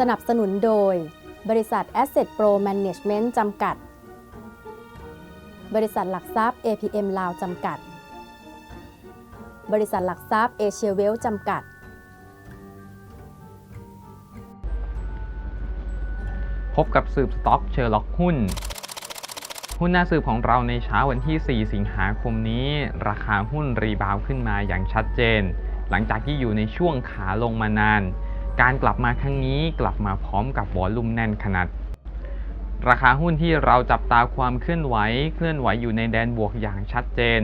สนับสนุนโดย บริษัท Asset Pro Management จำกัด บริษัทหลักทรัพย์ APM ลาวจำกัด บริษัทหลักทรัพย์เอเชียเวลจำกัด พบกับสืบสต็อกเชอร์ล็อกหุ้น หุ้นหน้าสืบของเราในเช้าวันที่ 4 สิงหาคมนี้ ราคาหุ้นรีบาวขึ้นมาอย่างชัดเจน หลังจากที่อยู่ในช่วงขาลงมานาน การกลับมาครั้งนี้กลับมาพร้อมกับวอลลุ่มแน่นขนาด ราคาหุ้นที่เราจับตาความเคลื่อนไหว เคลื่อนไหวอยู่ในแดนบวกอย่างชัดเจน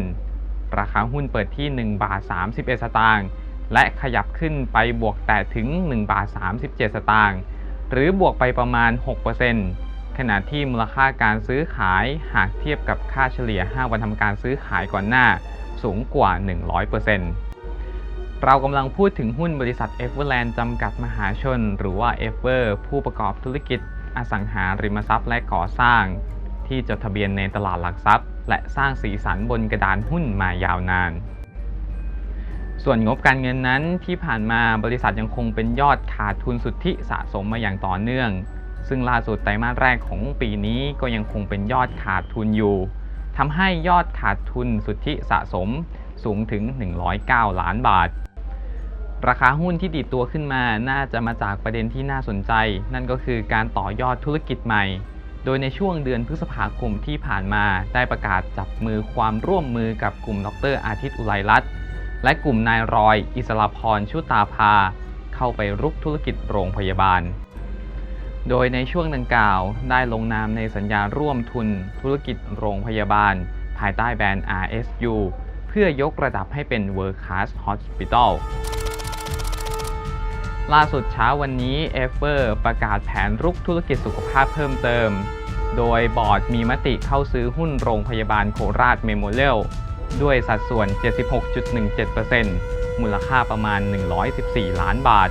ราคาหุ้นเปิดที่1บาท31 สตางค์และขยับขึ้นไปบวกแต่ถึง1บาท37 สตางค์หรือบวกไปประมาณ 6%ขณะที่มูลค่าการซื้อขายหากเทียบกับค่าเฉลี่ย 5 วันทำการซื้อขายก่อนหน้าสูงกว่า 100% เรากำลังพูดถึงหุ้นบริษัท e v e r l a n d จำกัดมหาชน หรือว่า e v e r ผู้ประกอบธุรกิจอสังหาริมทรัพย์และก่อสร้าง ที่จดทะเบียนในตลาดหลักทรัพย์ และสร้างสีสันบนกระดานหุ้นมายาวนาน ส่วนงบการเงินนั้นที่ผ่านมาบริษัทยังคงเป็นยอดขาดทุนสุทธิสะสมมาอย่างต่อเนื่อง ซึ่งล่าสุดไตรมาสแรกของปีนี้ก็ยังคงเป็นยอดขาดทุนอยู่ทำให้ยอดขาดทุนสุทธิสะสม สูงถึง 109 ล้านบาท ราคาหุ้นที่ดีดตัวขึ้นมาน่าจะมาจากประเด็นที่น่าสนใจ นั่นก็คือการต่อยอดธุรกิจใหม่ โดยในช่วงเดือนพฤษภาคมที่ผ่านมาได้ประกาศจับมือความร่วมมือกับกลุ่มดรอาทิตย์อุไรรัตน์และกลุ่มนายรอย อิสราพรชุตาภา เข้าไปรุกธุรกิจโรงพยาบาล โดยในช่วงดังกล่าวได้ลงนามในสัญญาร่วมทุนธุรกิจโรงพยาบาล ภายใต้แบรนด์ RSU เพื่อยกระดับให้เป็น World Class Hospital ล่าสุดเช้าวันนี้เอฟเ r ประกาศแผนรุกธุรกิจสุขภาพเพิ่มเติม โดยบอร์ดมีมติเข้าซื้อหุ้นโรงพยาบาลโคราชเมโมเรียลด้วยสัดส่วน 76.17%มูลค่าประมาณ 114 ล้านบาท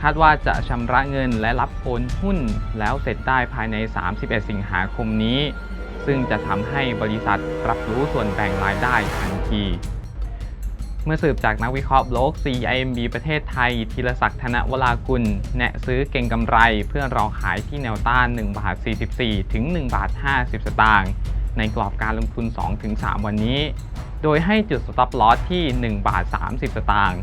คาดว่าจะชำระเงินและรับโอนหุ้นแล้วเสร็จได้ภายใน 31 สิงหาคมนี้ ซึ่งจะทำให้บริษัทรับรู้ส่วนแบ่งรายได้ทันที เมื่อสืบจากนักวิเคราะห์โลก CIMB ประเทศไทยธีรศักดิ์ธนวรากุล แนะซื้อเก่งกำไรเพื่อรอขายที่แนวต้าน1บาท44 ถึง1บาท50 สตางค์ในกรอบการลงทุน 2-3 วันนี้ โดยให้จุด stop loss ที่ 1 บาท 30 สตางค์